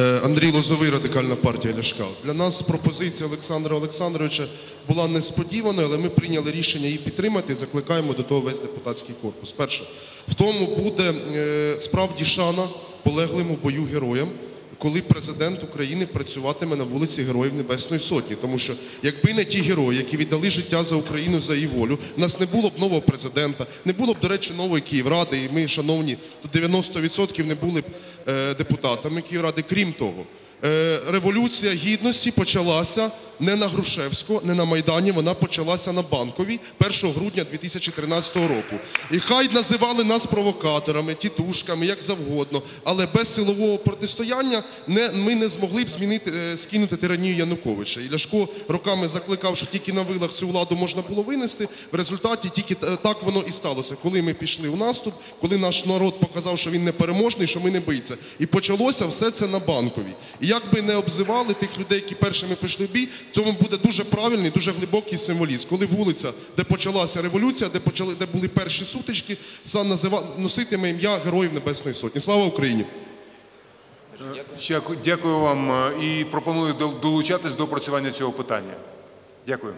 Е, Андрій Лозовий, радикальна партія Ляшка. Для нас пропозиція Олександра Олександровича була несподіваною, але ми прийняли рішення її підтримати і закликаємо до того весь депутатський корпус. Перше, в тому буде е, справді шана полеглим у бою героям, коли президент України працюватиме на вулиці Героїв Небесної Сотні. Тому що якби не ті герої, які віддали життя за Україну за її волю, в нас не було б нового президента, не було б, до речі, нової Київради, і ми, шановні, до 90% не були б депутатами Київради. Крім того, е, революція гідності почалася не на Грушевського, не на Майдані, вона почалася на Банковій 1 грудня 2013 року. І хай називали нас провокаторами, тітушками, як завгодно, але без силового протистояння не, ми не змогли б змінити, е, скинути тиранію Януковича. І Ляшко роками закликав, що тільки на вилах цю владу можна було винести. В результаті тільки так воно і сталося. Коли ми пішли у наступ, коли наш народ показав, що він непереможний, що ми не боїться. І почалося все це на банковій. І як би не обзивали тих людей, які першими прийшли в бій, в цьому буде дуже правильний, дуже глибокий символізм. Коли вулиця, де почалася революція, де почали, де були перші сутички, сам назива носитиме ім'я Героїв Небесної Сотні. Слава Україні! Дякую, вам е, і пропоную долучатись до опрацювання цього питання. Дякую.